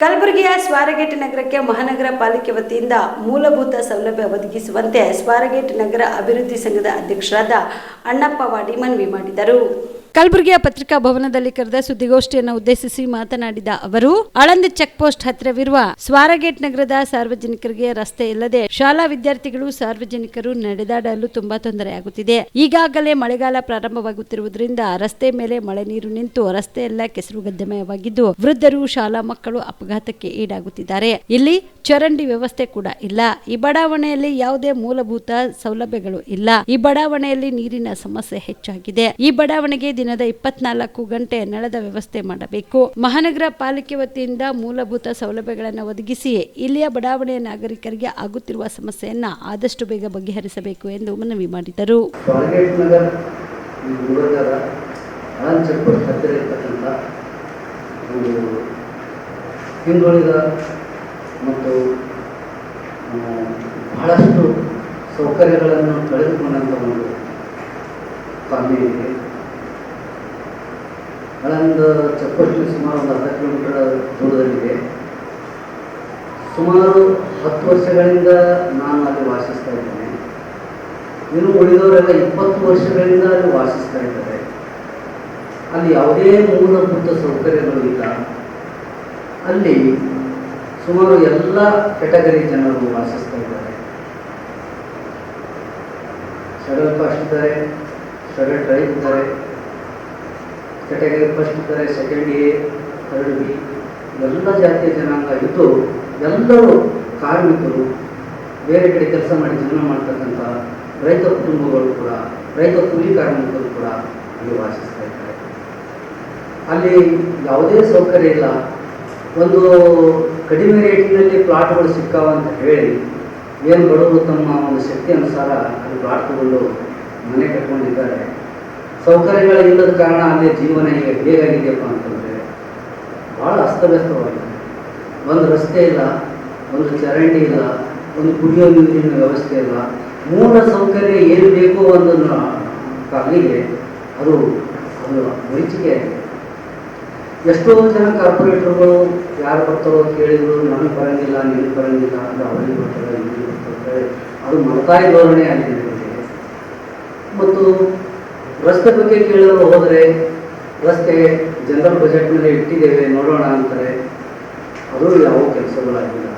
ಕಲಬುರಗಿಯ ಸ್ವಾರಗೇಟ್ ನಗರಕ್ಕೆ ಮಹಾನಗರ ಪಾಲಿಕೆ ವತಿಯಿಂದ ಮೂಲಭೂತ ಸೌಲಭ್ಯ ಒದಗಿಸುವಂತೆ ಸ್ವಾರಗೇಟ್ ನಗರ ಅಭಿವೃದ್ಧಿ ಸಂಘದ ಅಧ್ಯಕ್ಷರಾದ ಅಣ್ಣಪ್ಪ ವಾಡಿ ಮನವಿ ಮಾಡಿದರು. ಕಲಬುರಗಿಯ ಪತ್ರಿಕಾ ಭವನದಲ್ಲಿ ಕರೆದ ಸುದ್ದಿಗೋಷ್ಠಿಯನ್ನು ಉದ್ದೇಶಿಸಿ ಮಾತನಾಡಿದ ಅವರು, ಆಳಂದ ಚೆಕ್ ಪೋಸ್ಟ್ ಹತ್ತಿರವಿರುವ ಸ್ವಾರಗೇಟ್ ನಗರದ ಸಾರ್ವಜನಿಕರಿಗೆ ರಸ್ತೆ ಇಲ್ಲದೆ ಶಾಲಾ ವಿದ್ಯಾರ್ಥಿಗಳು ಸಾರ್ವಜನಿಕರು ನಡೆದಾಡಲು ತುಂಬಾ ತೊಂದರೆಯಾಗುತ್ತಿದೆ ಈಗಾಗಲೇ ಮಳೆಗಾಲ ಪ್ರಾರಂಭವಾಗುತ್ತಿರುವುದರಿಂದ ರಸ್ತೆ ಮೇಲೆ ಮಳೆ ನೀರು ನಿಂತು ರಸ್ತೆ ಎಲ್ಲ ಕೆಸರು ಗದ್ದಮಯವಾಗಿದ್ದು ವೃದ್ಧರು, ಶಾಲಾ ಮಕ್ಕಳು ಅಪಘಾತಕ್ಕೆ ಈಡಾಗುತ್ತಿದ್ದಾರೆ. ಇಲ್ಲಿ ಚರಂಡಿ ವ್ಯವಸ್ಥೆ ಕೂಡ ಇಲ್ಲ. ಈ ಬಡಾವಣೆಯಲ್ಲಿ ಯಾವುದೇ ಮೂಲಭೂತ ಸೌಲಭ್ಯಗಳು ಇಲ್ಲ. ಈ ಬಡಾವಣೆಯಲ್ಲಿ ನೀರಿನ ಸಮಸ್ಯೆ ಹೆಚ್ಚಾಗಿದೆ. ಈ ಬಡಾವಣೆಗೆ ದಿನದ ಇಪ್ಪತ್ನಾಲ್ಕು ಗಂಟೆ ನಳದ ವ್ಯವಸ್ಥೆ ಮಾಡಬೇಕು. ಮಹಾನಗರ ಪಾಲಿಕೆ ವತಿಯಿಂದ ಮೂಲಭೂತ ಸೌಲಭ್ಯಗಳನ್ನು ಒದಗಿಸಿ ಇಲ್ಲಿಯ ಬಡಾವಣೆಯ ನಾಗರಿಕರಿಗೆ ಆಗುತ್ತಿರುವ ಸಮಸ್ಯೆಯನ್ನ ಆದಷ್ಟು ಬೇಗ ಬಗೆಹರಿಸಬೇಕು ಎಂದು ಮನವಿ ಮಾಡಿದರು. ಹಿಂದುಳಿದ ಮತ್ತು ಬಹಳಷ್ಟು ಸೌಕರ್ಯಗಳನ್ನು ಕಳೆದುಕೊಂಡಂಥ ಒಂದು ಕಾಲನಿ ಇದೆ ಚಪ್ಪಟ್ಟು ಸುಮಾರು ಒಂದು ಅರ್ಧ ಕಿಲೋಮೀಟರ್ ದೂರದಲ್ಲಿದೆ. ಸುಮಾರು ಹತ್ತು ವರ್ಷಗಳಿಂದ ನಾನು ಅಲ್ಲಿ ವಾಸಿಸ್ತಾ ಇದ್ದೇನೆ. ಇನ್ನು ಉಳಿದವರೆಲ್ಲ ಇಪ್ಪತ್ತು ವರ್ಷಗಳಿಂದ ಅಲ್ಲಿ ವಾಸಿಸ್ತಾ ಇದ್ದಾರೆ. ಅಲ್ಲಿ ಯಾವುದೇ ಮೂಲಭೂತ ಸೌಕರ್ಯಗಳು ಇಲ್ಲ. ಅಲ್ಲಿ ಸುಮಾರು ಎಲ್ಲ ಕೆಟಗರಿ ಜನರು ವಾಸಿಸ್ತಾ ಇದ್ದಾರೆ. ಸಡಲ್ ಕಾಸ್ಟ್ ಇದ್ದಾರೆ ಶೆಡಲ್ ಟ್ರೈಬ್ ಇದ್ದಾರೆ ಕೆಟಗರಿ ಫಸ್ಟ್ ಇದ್ದಾರೆ ಸೆಕೆಂಡ್ ಎ ಥರ್ಡ್ ಬಿ ಎಲ್ಲ ಜಾತಿಯ ಜನಾಂಗ ಇದ್ದು, ಎಲ್ಲರೂ ಕಾರ್ಮಿಕರು, ಬೇರೆ ಕಡೆ ಕೆಲಸ ಮಾಡಿ ಜೀವನ ಮಾಡ್ತಕ್ಕಂಥ ರೈತ ಕುಟುಂಬಗಳು ಕೂಡ, ರೈತ ಕೂಲಿ ಕಾರ್ಮಿಕರು ಕೂಡ ಅಲ್ಲಿ ವಾಸಿಸ್ತಾ ಇದ್ದಾರೆ. ಅಲ್ಲಿ ಯಾವುದೇ ಸೌಕರ್ಯ ಇಲ್ಲ. ಒಂದು ಕಡಿಮೆ ರೇಟಿನಲ್ಲಿ ಪ್ಲಾಟ್ಗಳು ಸಿಕ್ಕಾವ ಅಂತ ಹೇಳಿ, ಏನು ಬಡವರು ತಮ್ಮ ಒಂದು ಶಕ್ತಿ ಅನುಸಾರ ಅಲ್ಲಿ ಪ್ಲಾಟ್ ತಗೊಂಡು ಮನೆ ಕಟ್ಕೊಂಡಿದ್ದಾರೆ. ಸೌಕರ್ಯಗಳು ಇಲ್ಲದ ಕಾರಣ ಅಲ್ಲಿ ಜೀವನ ಈಗ ಹೇಗಾಗಿದೆಯಪ್ಪ ಅಂತಂದರೆ ಭಾಳ ಅಸ್ತವ್ಯಸ್ತವಾಗಿದೆ ಒಂದು ರಸ್ತೆ ಇಲ್ಲ, ಒಂದು ಚರಂಡಿ ಇಲ್ಲ, ಒಂದು ಕುಡಿಯೋ ನೀರಿನ ವ್ಯವಸ್ಥೆ ಇಲ್ಲ, ಮೂಲ ಸೌಕರ್ಯ ಏನು ಬೇಕೋ ಅನ್ನೋದನ್ನು ಕಾಲಿಗೆ ಅದು ಒಂದು ಮರೀಚಿಕೆ ಆಗಿದೆ ಎಷ್ಟೋ ಜನ ಕಾರ್ಪೊರೇಟರ್ಗಳು ಯಾರು ಬರ್ತಾರೋ ಕೇಳಿದ್ರು ನನಗೆ ಬರಂಗಿಲ್ಲ ನೀನು ಬರಂಗಿಲ್ಲ ಅಂತ ಅವರಿಗೆ ಬರ್ತಾರೆ ಇವರಿಗೆ ಬರ್ತಾರೆ, ಅದು ಮಲತಾಯಿ ಧೋರಣೆ ಆಗಿದೆ. ಮತ್ತು ರಸ್ತೆ ಬಗ್ಗೆ ಕೇಳಲು ಹೋದರೆ ರಸ್ತೆ ಜನರಲ್ ಬಜೆಟ್ನಲ್ಲಿ ಇಟ್ಟಿದ್ದೇವೆ, ನೋಡೋಣ ಅಂತಾರೆ. ಅದು ಯಾವ ಕೆಲಸಗಳಾಗಿಲ್ಲ.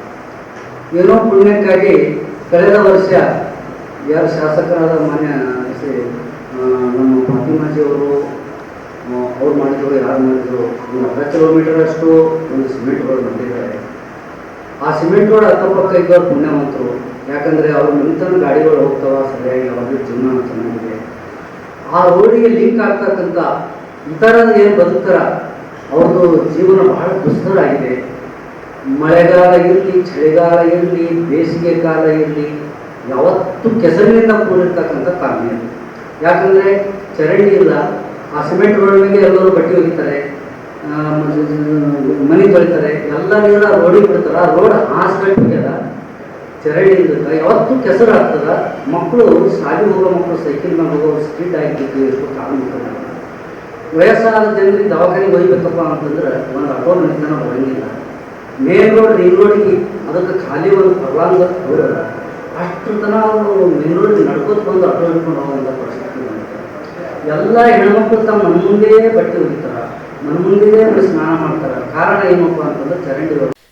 ಏನೋ ಪುಣ್ಯಕ್ಕಾಗಿ ಕಳೆದ ವರ್ಷ ಯಾರು ಶಾಸಕರಾದ ಮಾನ್ಯ ನಮ್ಮ ಫಾತಿಮಾಜಿ ಅವರು ಮಾಡಿದ್ರು, ಯಾರು ಮಾಡಿದ್ರು, ಒಂದು ಅರ್ಧ ಕಿಲೋಮೀಟರ್ ಅಷ್ಟು ಒಂದು ಸಿಮೆಂಟ್ ರೋಡ್ ಮಾಡಿದ್ದಾರೆ ಆ ಸಿಮೆಂಟ್ ರೋಡ್ ಅಕ್ಕಪಕ್ಕ ಇದ್ದವ್ರು ಪುಣ್ಯವಂತರು. ಯಾಕಂದರೆ ಅವ್ರ ನಿಂತನ ಗಾಡಿಗಳು ಹೋಗ್ತಾವ, ಸರಿಯಾಗಿ ಅವ್ರಿಗೆ ಜೀವನ ಚೆನ್ನಾಗಿದೆ. ಆ ರೋಡಿಗೆ ಲಿಂಕ್ ಆಗ್ತಕ್ಕಂಥ ಇತರ ಏನು ಬದುಕ್ತಾರ ಅವ್ರದ್ದು ಜೀವನ ಬಹಳ ದುಸ್ತರ ಆಗಿದೆ ಮಳೆಗಾಲ ಇರಲಿ, ಚಳಿಗಾಲ ಇರಲಿ, ಬೇಸಿಗೆ ಕಾಲ ಇರಲಿ, ಯಾವತ್ತೂ ಕೆಸರಿನಿಂದ ಕೂಡಿರ್ತಕ್ಕಂಥ ಅದು. ಯಾಕಂದರೆ ಚರಂಡಿ ಇಲ್ಲ, ಆ ಸಿಮೆಂಟ್ ರೋಡಿಗೆ ಎಲ್ಲರೂ ಬಟ್ಟೆ ಒಗಿತಾರೆ ಮನೆ ತೊಳಿತಾರೆ, ಎಲ್ಲ ನೀರು ಆ ರೋಡಿಗೆ ಬಿಡ್ತಾರೆ. ಆ ರೋಡ್ ಹಾಸ್ಬಿಟ್ಟು ಹೋಗ್ಯದ ಚರಂಡಿ ಇದ್ದಕ್ಕೆ ಯಾವತ್ತೂ ಕೆಸರು ಆಗ್ತದ ಮಕ್ಕಳು ಶಾಲೆ ಹೋಗೋ ಮಕ್ಕಳು ಸೈಕಲ್ ಮೇಲೆ ಹೋಗೋ ಸ್ಪೀಡ್ ಆಗಿದ್ದು ಮುಖ ವಯಸ್ಸಾದ ಜನರಿಗೆ ದವಾಖಾನೆಗೆ ಹೋಗ್ಬೇಕಪ್ಪ ಅಂತಂದ್ರೆ ಒಂದು ಆಟೋ ಮನೆತನ ಬರಂಗಿಲ್ಲ ಮೇನ್ ರೋಡ್ ಮೇನ್ ರೋಡಿಗೆ ಅದಕ್ಕೆ ಖಾಲಿ ಒಂದು ಪರ್ವಾಂಗ ರೋಡ್ ಅಷ್ಟು ತನ ಅವರು ಮೇನ್ ರೋಡ್ ನಡ್ಕೋತ ಬಂದು ಆಟೋ ಹಿಡ್ಕೊಂಡು ಹೋಗುವಂಥ ಪರಿಸ್ಥಿತಿ ಎಲ್ಲ ಹೆಣ್ಮಕ್ಳು ತಮ್ಮ ನಮ್ಮ ಮುಂದೆ ಬಟ್ಟೆ ಒಗಿತಾರ ನಮ್ಮ ಮುಂದೆ ಸ್ನಾನ ಮಾಡ್ತಾರೆ. ಕಾರಣ ಏನಪ್ಪ ಅಂತಂದ್ರೆ ಚರಂಡಿ road